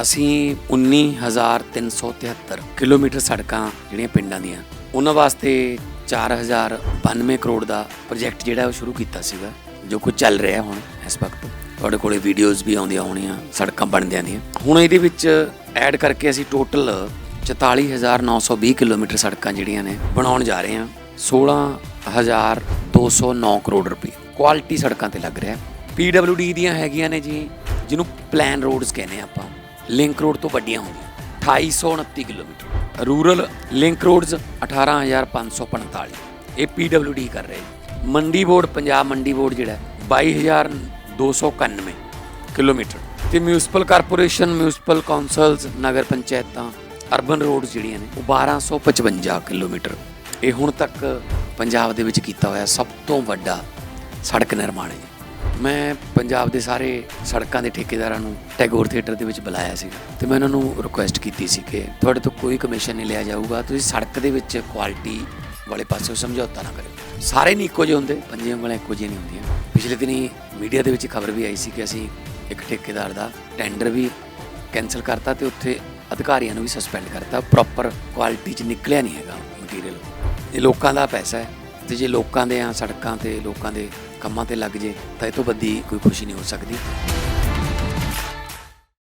ਅਸੀਂ 19373 ਕਿਲੋਮੀਟਰ ਸੜਕਾਂ ਜਿਹੜੀਆਂ ਪਿੰਡਾਂ ਦੀਆਂ, ਉਹਨਾਂ ਵਾਸਤੇ 4092 ਕਰੋੜ ਦਾ ਪ੍ਰੋਜੈਕਟ ਜਿਹੜਾ ਉਹ ਸ਼ੁਰੂ ਕੀਤਾ ਸੀਗਾ, ਜੋ ਕੁਝ ਚੱਲ ਰਿਹਾ ਹੁਣ ਇਸ ਵਕਤ। ਤੁਹਾਡੇ ਕੋਲੇ ਵੀਡੀਓਜ਼ ਵੀ ਆਉਂਦੀਆਂ ਹੋਣੀਆਂ, ਸੜਕਾਂ ਬਣਦਿਆਂ ਦੀਆਂ। ਹੁਣ ਇਹਦੇ ਵਿੱਚ ਐਡ ਕਰਕੇ ਅਸੀਂ ਟੋਟਲ 44920 ਕਿਲੋਮੀਟਰ ਸੜਕਾਂ ਜਿਹੜੀਆਂ ਨੇ, ਬਣਾਉਣ ਜਾ ਰਹੇ ਹਾਂ। 16209 ਕਰੋੜ ਰੁਪਏ। ਕੁਆਲਿਟੀ ਸੜਕਾਂ ਤੇ ਲੱਗ ਰਿਹਾ। PWD ਦੀਆਂ ਹੈਗੀਆਂ ਨੇ ਜੀ, ਜਿਹਨੂੰ ਪਲਾਨ ਰੋਡਸ ਕਹਿੰਦੇ ਆ ਆਪਾਂ। ਲਿੰਕ ਰੋਡ ਤੋਂ ਵੱਡੀਆਂ ਹੁੰਦੀਆਂ 2829 ਕਿਲੋਮੀਟਰ। ਰੂਰਲ ਲਿੰਕ ਰੋਡਸ 18545 ਇਹ PWD ਕਰ ਰਹੇ ਮੰਡੀ ਬੋਰਡ ਪੰਜਾਬ ਮੰਡੀ ਬੋਰਡ ਜਿਹੜਾ ਹੈ, 22291 ਕਿਲੋਮੀਟਰ। ਤੇ ਮਿਊਨਿਸਪਲ ਕਾਰਪੋਰੇਸ਼ਨ ਮਿਊਨਿਸਪਲ ਕਾਉਂਸਲਸ ਨਗਰ ਪੰਚਾਇਤਾਂ ਅਰਬਨ ਰੋਡਸ ਜਿਹੜੀਆਂ ਨੇ ਉਹ 1255 ਕਿਲੋਮੀਟਰ। ਇਹ ਹੁਣ ਤੱਕ ਪੰਜਾਬ ਦੇ ਵਿੱਚ ਕੀਤਾ ਹੋਇਆ ਸਭ ਤੋਂ ਵੱਡਾ ਸੜਕ ਨਿਰਮਾਣ ਹੈ ਜੀ। ਮੈਂ ਪੰਜਾਬ ਦੇ ਸਾਰੇ ਸੜਕਾਂ ਦੇ ਠੇਕੇਦਾਰਾਂ ਨੂੰ ਟੈਗੋਰ ਥੀਏਟਰ ਦੇ ਵਿੱਚ ਬੁਲਾਇਆ ਸੀ ਤੇ ਮੈਂ ਉਹਨਾਂ ਨੂੰ ਰਿਕੁਐਸਟ ਕੀਤੀ ਸੀ ਕਿ ਤੁਹਾਡੇ ਤੋਂ ਕੋਈ ਕਮਿਸ਼ਨ ਨਹੀਂ ਲਿਆ ਜਾਊਗਾ, ਤੁਸੀਂ ਸੜਕ ਦੇ ਵਿੱਚ ਕੁਆਲਿਟੀ ਵਾਲੇ ਪਾਸੇ ਸਮਝੌਤਾ ਨਾ ਕਰਿਓ ਸਾਰੇ ਨਹੀਂ ਇੱਕੋ ਜਿਹੇ ਹੁੰਦੇ ਪੰਜੇ ਉਂਗਲਾਂ ਇੱਕੋ ਜਿਹੀਆਂ ਨਹੀਂ ਹੁੰਦੀਆਂ। ਪਿਛਲੇ ਦਿਨੀ ਮੀਡੀਆ ਦੇ ਵਿੱਚ ਖਬਰ ਵੀ ਆਈ ਸੀ ਕਿ ਅਸੀਂ ਇੱਕ ਠੇਕੇਦਾਰ ਦਾ ਟੈਂਡਰ ਵੀ ਕੈਨਸਲ ਕਰਤਾ ਤੇ ਉੱਥੇ ਅਧਿਕਾਰੀਆਂ ਨੂੰ ਵੀ ਸਸਪੈਂਡ ਕਰਤਾ। ਪ੍ਰੋਪਰ ਕੁਆਲਿਟੀ ਚ ਨਿਕਲਿਆ ਨਹੀਂ ਹੈਗਾ ਮਟੀਰੀਅਲ ਇਹ ਲੋਕਾਂ ਦਾ ਪੈਸਾ ਹੈ ਤੇ ਜੇ ਲੋਕਾਂ ਦੇ ਆ ਸੜਕਾਂ ਤੇ ਲੋਕਾਂ ਦੇ ਕੰਮਾਂ ਤੇ ਲੱਗ ਜੇ ਤਾਂ ਇਹ ਤੋਂ ਵੱਡੀ ਕੋਈ ਖੁਸ਼ੀ ਨਹੀਂ ਹੋ ਸਕਦੀ।